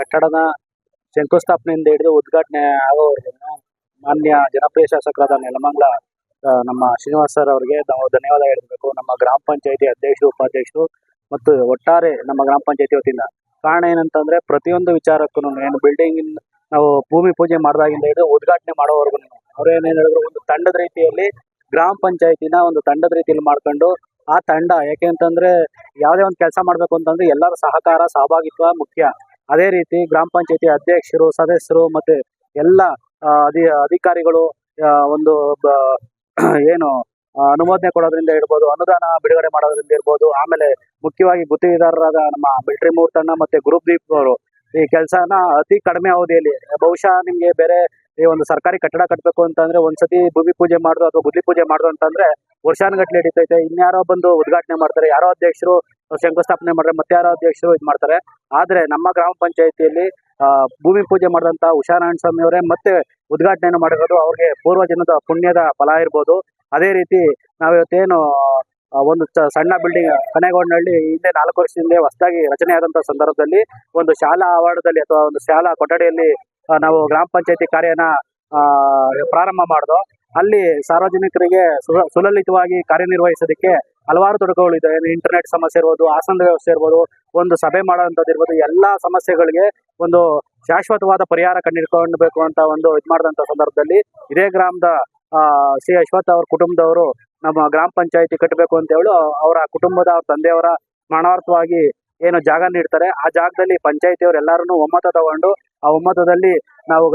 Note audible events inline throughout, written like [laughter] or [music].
ಕಟ್ಟಡದ ಶಂಕುಸ್ಥಾಪನೆಯಿಂದ ಹಿಡಿದು ಉದ್ಘಾಟನೆ ಆಗೋವರೆಗೂ ಮಾನ್ಯ ಜನಪ್ರಿಯ ಶಾಸಕರಾದ ನೆಲಮಂಗಲ ನಮ್ಮ ಶ್ರೀನಿವಾಸ್ ಸರ್ ಅವರಿಗೆ ನಾವು ಧನ್ಯವಾದ ಹೇಳಬೇಕು. ನಮ್ಮ ಗ್ರಾಮ ಪಂಚಾಯತಿ ಅಧ್ಯಕ್ಷರು, ಉಪಾಧ್ಯಕ್ಷರು ಮತ್ತು ಒಟ್ಟಾರೆ ನಮ್ಮ ಗ್ರಾಮ ಪಂಚಾಯತಿ ವತಿಯಿಂದ. ಕಾರಣ ಏನಂತಂದ್ರೆ ಪ್ರತಿಯೊಂದು ವಿಚಾರಕ್ಕೂ ಏನು ಬಿಲ್ಡಿಂಗ್ ನಾವು ಭೂಮಿ ಪೂಜೆ ಮಾಡಿದಾಗಿಂದ ಹಿಡಿದು ಉದ್ಘಾಟನೆ ಮಾಡೋವರೆಗೂ ಅವ್ರು ಏನೇನು ಹೇಳಿದ್ರು, ಒಂದು ತಂಡದ ರೀತಿಯಲ್ಲಿ ಗ್ರಾಮ ಪಂಚಾಯತಿನ ಒಂದು ತಂಡದ ರೀತಿಯಲ್ಲಿ ಮಾಡ್ಕೊಂಡು ಆ ತಂಡ ಯಾಕೆ ಅಂತಂದ್ರೆ ಯಾವುದೇ ಒಂದು ಕೆಲಸ ಮಾಡಬೇಕು ಅಂತಂದ್ರೆ ಎಲ್ಲರ ಸಹಕಾರ, ಸಹಭಾಗಿತ್ವ ಮುಖ್ಯ. ಅದೇ ರೀತಿ ಗ್ರಾಮ ಪಂಚಾಯತಿ ಅಧ್ಯಕ್ಷರು, ಸದಸ್ಯರು ಮತ್ತೆ ಎಲ್ಲ ಅಧಿ, ಅಧಿಕಾರಿಗಳು ಒಂದು [clears throat] ಏನು ಅನುಮೋದನೆ ಕೊಡೋದ್ರಿಂದ ಇರ್ಬೋದು, ಅನುದಾನ ಬಿಡುಗಡೆ ಮಾಡೋದ್ರಿಂದ ಇರ್ಬೋದು, ಆಮೇಲೆ ಮುಖ್ಯವಾಗಿ ಗುತ್ತಿಗೆದಾರರಾದ ನಮ್ಮ ಮಿಲಿಟರಿ ಮೂರ್ತಣ್ಣ ಮತ್ತೆ ಗ್ರೂಪ್ ದೀಪ್ ಅವರು ಈ ಕೆಲಸನ ಅತಿ ಕಡಿಮೆ ಅವಧಿಯಲ್ಲಿ, ಬಹುಶಃ ನಿಮ್ಗೆ ಬೇರೆ ಈ ಒಂದು ಸರ್ಕಾರಿ ಕಟ್ಟಡ ಕಟ್ಟಬೇಕು ಅಂತಂದ್ರೆ ಒಂದ್ಸತಿ ಭೂಮಿ ಪೂಜೆ ಮಾಡುದು ಅಥವಾ ಗುದ್ಲಿ ಪೂಜೆ ಮಾಡುದು ಅಂತಂದ್ರೆ ವರ್ಷಾನುಗಟ್ಲೆ ಹಿಡಿತೈತೆ. ಇನ್ಯಾರೋ ಬಂದು ಉದ್ಘಾಟನೆ ಮಾಡ್ತಾರೆ. ಯಾರೋ ಅಧ್ಯಕ್ಷರು ಶಂಕುಸ್ಥಾಪನೆ ಮಾಡ್ತಾರೆ ಮತ್ತೆ ಯಾರೋ ಅಧ್ಯಕ್ಷರು ಇದು ಮಾಡ್ತಾರೆ. ಆದ್ರೆ ನಮ್ಮ ಗ್ರಾಮ ಪಂಚಾಯತಿಯಲ್ಲಿ ಭೂಮಿ ಪೂಜೆ ಮಾಡಿದಂತ ಉಷಾನಾರಾಯಣ ಸ್ವಾಮಿ ಅವರೇ ಮತ್ತೆ ಉದ್ಘಾಟನೆಯನ್ನು ಮಾಡಿರೋದು ಅವ್ರಿಗೆ ಪೂರ್ವ ಜನ್ಮದ ಪುಣ್ಯದ ಫಲ ಇರ್ಬೋದು. ಅದೇ ರೀತಿ ನಾವಿವತ್ತೇನು ಒಂದು ಸಣ್ಣ ಬಿಲ್ಡಿಂಗ್ ಕನೆಗೋಡ್ನಹಳ್ಳಿ ಹಿಂದೆ ನಾಲ್ಕು ಹಿಂದೆ ಹೊಸದಾಗಿ ರಚನೆ ಆದಂತ ಸಂದರ್ಭದಲ್ಲಿ ಒಂದು ಶಾಲಾ ಆವರಣದಲ್ಲಿ ಅಥವಾ ಒಂದು ಶಾಲಾ ಕೊಠಡಿಯಲ್ಲಿ ನಾವು ಗ್ರಾಮ ಪಂಚಾಯತಿ ಕಾರ್ಯನ ಪ್ರಾರಂಭ ಮಾಡ್ದೋ ಅಲ್ಲಿ ಸಾರ್ವಜನಿಕರಿಗೆ ಸುಲ- ಸುಲಲಿತವಾಗಿ ಕಾರ್ಯನಿರ್ವಹಿಸೋದಕ್ಕೆ ಹಲವಾರು ತೊಡಕುಗಳು ಇದೆ. ಇಂಟರ್ನೆಟ್ ಸಮಸ್ಯೆ ಇರ್ಬೋದು, ಆಸನದ ವ್ಯವಸ್ಥೆ ಇರ್ಬೋದು, ಒಂದು ಸಭೆ ಮಾಡುವಂಥದ್ದು ಇರ್ಬೋದು, ಎಲ್ಲಾ ಸಮಸ್ಯೆಗಳಿಗೆ ಒಂದು ಶಾಶ್ವತವಾದ ಪರಿಹಾರ ಕಂಡಿಡ್ಕೊಳ್ಬೇಕು ಅಂತ ಒಂದು ಇದು ಮಾಡಿದಂಥ ಸಂದರ್ಭದಲ್ಲಿ ಇದೇ ಗ್ರಾಮದ ಸಿ ಅಶ್ವಥ್ ಅವ್ರ ಕುಟುಂಬದವರು ನಮ್ಮ ಗ್ರಾಮ ಪಂಚಾಯಿತಿ ಕಟ್ಟಬೇಕು ಅಂತ ಹೇಳಿ ಅವರ ಕುಟುಂಬದ ಅವ್ರ ತಂದೆಯವರ ಸ್ಮರಣಾರ್ಥವಾಗಿ ಏನು ಜಾಗ ನೀಡ್ತಾರೆ. ಆ ಜಾಗದಲ್ಲಿ ಪಂಚಾಯಿತಿಯವರು ಎಲ್ಲರೂ ಒಮ್ಮತ ತಗೊಂಡು ಆ ಒಮ್ಮತದಲ್ಲಿ ನಾವು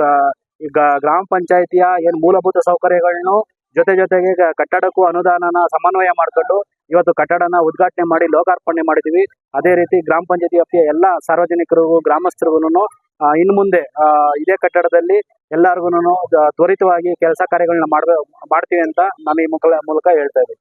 ಈಗ ಗ್ರಾಮ ಪಂಚಾಯತಿಯ ಏನ್ ಮೂಲಭೂತ ಸೌಕರ್ಯಗಳನ್ನು ಜೊತೆ ಜೊತೆಗೆ ಈಗ ಕಟ್ಟಡಕ್ಕೂ ಅನುದಾನನ ಸಮನ್ವಯ ಮಾಡ್ಕೊಂಡು ಇವತ್ತು ಕಟ್ಟಡನ ಉದ್ಘಾಟನೆ ಮಾಡಿ ಲೋಕಾರ್ಪಣೆ ಮಾಡಿದೀವಿ. ಅದೇ ರೀತಿ ಗ್ರಾಮ ಪಂಚಾಯತಿ ವ್ಯಾಪ್ತಿಯ ಎಲ್ಲ ಸಾರ್ವಜನಿಕರಿಗೂ ಗ್ರಾಮಸ್ಥರಿಗೂ ಇನ್ನು ಮುಂದೆ ಇದೇ ಕಟ್ಟಡದಲ್ಲಿ ಎಲ್ಲರಿಗೂ ತ್ವರಿತವಾಗಿ ಕೆಲಸ ಕಾರ್ಯಗಳನ್ನ ಮಾಡ್ಬೇ ಮಾಡ್ತೀವಿ ಅಂತ ನಾನು ಈ ಮೂಲಕ ಹೇಳ್ತಾ ಇದ್ದೀನಿ